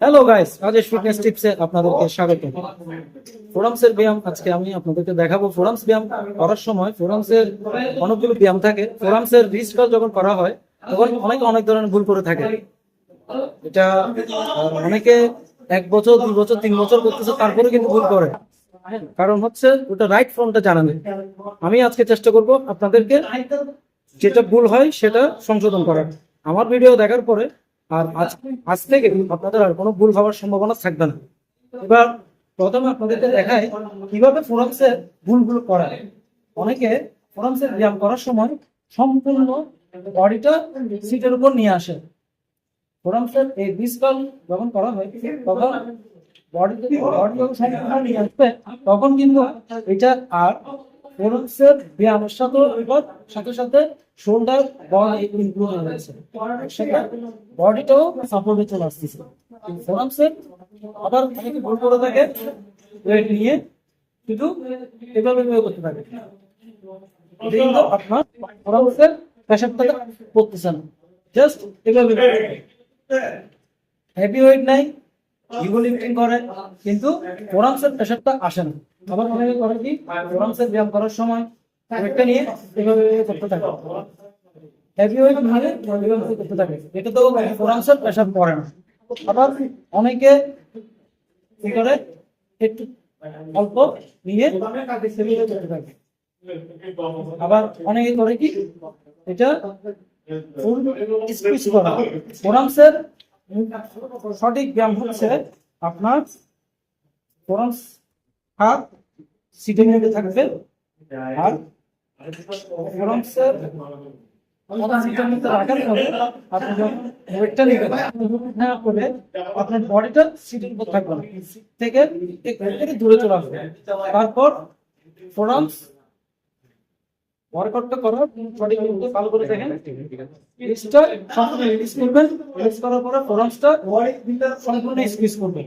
Hello guys Rajesh fitness টিপসে আপনাদেরকে স্বাগত। ফোরামসের ব্যায়াম, আজকে আমি আপনাদেরকে দেখাবো ফোরামস ব্যায়াম করার সময়। ফোরামসের অনেকগুলো ব্যায়াম থাকে। ফোরামসের রিস্ক যখন করা হয়, তখন অনেকে, অনেক ধরনের ভুল করে থাকে। এটা অনেকে এক বছর, দুই বছর, তিন বছর করতেছে, তারপরে কিন্তু ভুল করে। কারণ হচ্ছে, ওটা রাইট ফর্মটা জানা নেই। আমি আজকে চেষ্টা করব আপনাদেরকে যেটা ভুল হয়, সেটা সংশোধন করার। আমার ভিডিও দেখার পরে আর আজ আজ থেকে আপনাদের আর কোনো ভুল হওয়ার সম্ভাবনা থাকবে না। এবার প্রথমে আপনাদেরকে দেখায় কীভাবে ফোরামসের ভুলগুলো করা অনেকে ফোরামসের ব্যায়াম করার সময় সম্পূর্ণ বডিটা সিটের উপর নিয়ে আসে। ফোরামসের এই বিস্কাল যখন করা হয়, তখন বডি বডি যখন সম্পূর্ণ নিয়ে আসবে, তখন কিন্তু এটা আর ফোরামসের ব্যায়ামের সাথে সাথে সাথে শোল্ডার বল ইনক্লুড হয়ে সেটা বডিটাও সাপোর্টে চলে আসতেছে। ফোরামসের আবার অনেকে ভুল করে থাকে ওয়েট নিয়ে শুধু এভাবে করতে থাকে। কিন্তু আপনার ফোরামসের প্রেশারটা পড়তেছে না। জাস্ট এভাবে হেভি ওয়েট নাই ইগো লিফটিং করে, কিন্তু ফোরামসের প্রেশারটা আসে না। আবার অনেকে করে কি? ফোরামসের ব্যায়াম করার সময় ওয়েটটা নিয়ে এভাবে করতে থাকে। এভাবে করতে থাকে। এটা তো পড়ে না। আবার অনেকে কি করে? একটু অল্প নিয়ে করতে থাকে। আবার অনেকে করে কি? এটা ফুল স্কুইজ করা। সঠিক ব্যায়াম হচ্ছে আপনার ফোরামস হাত মধ্যে থাকবে করে দূরে চলে আসবে। তারপর ওয়ার্কআউটটা করে রিলিজ করার ফোরামসটা সম্পূর্ণ স্কুইজ করবেন।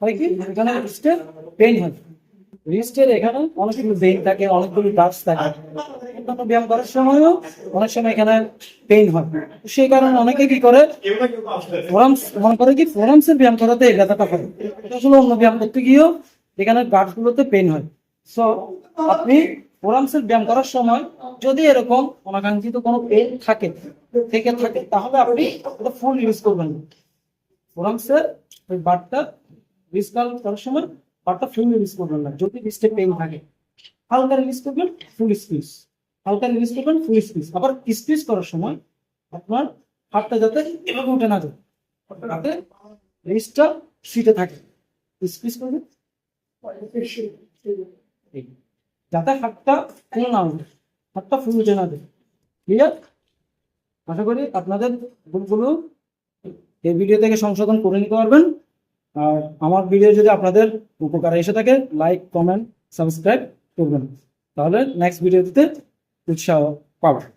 হয় কি? এখানে পেইন হয়। রিস্টের এখানে অনেকগুলো থাকে অনেকগুলো থাকে। ব্যায়াম করার সময়ও অনেক সময় এখানে পেইন হয়। সেই কারণে অনেকে কি করে? ফোরামস করে কি ব্যায়াম করাতে ব্যথাটা হয়। আসলে অন্য ব্যায়াম করতে গিয়েও এখানে গাঁটগুলোতে পেইন হয়। সো আপনি ফোরামসের ব্যায়াম করার সময় যদি এরকম অনাকাঙ্ক্ষিত কোনো পেন থাকে, থেকে থাকে, তাহলে আপনি এটা ফুল ইউজ করবেন। ফোরামসের ওই বারটা রিস্কাল করার সময় বারটা ফুল ইউজ করবেন না। যদি রিস্টে পেন থাকে, হালকা রিলিজ করবেন ফুল স্কুইজ হালকা রিলিজ করবেন ফুল স্কুইজ আবার স্কুইজ করার সময় আপনার হাতটা যাতে এভাবে উঠে না যায়। যাতে রিস্টটা সিটে থাকে। স্কুইজ করবেন। যাতে হাতটা ফুল না উঠে। হাতটা ফুল উঠে না দেয় আশা করি আপনাদের ভুলগুলো এই ভিডিও থেকে সংশোধন করে নিতে পারবেন। আর আমার ভিডিও যদি আপনাদের উপকারে এসে থাকে লাইক কমেন্ট সাবস্ক্রাইব করবেন। তাহলে নেক্সট ভিডিও দিতে উৎসাহ পাবেন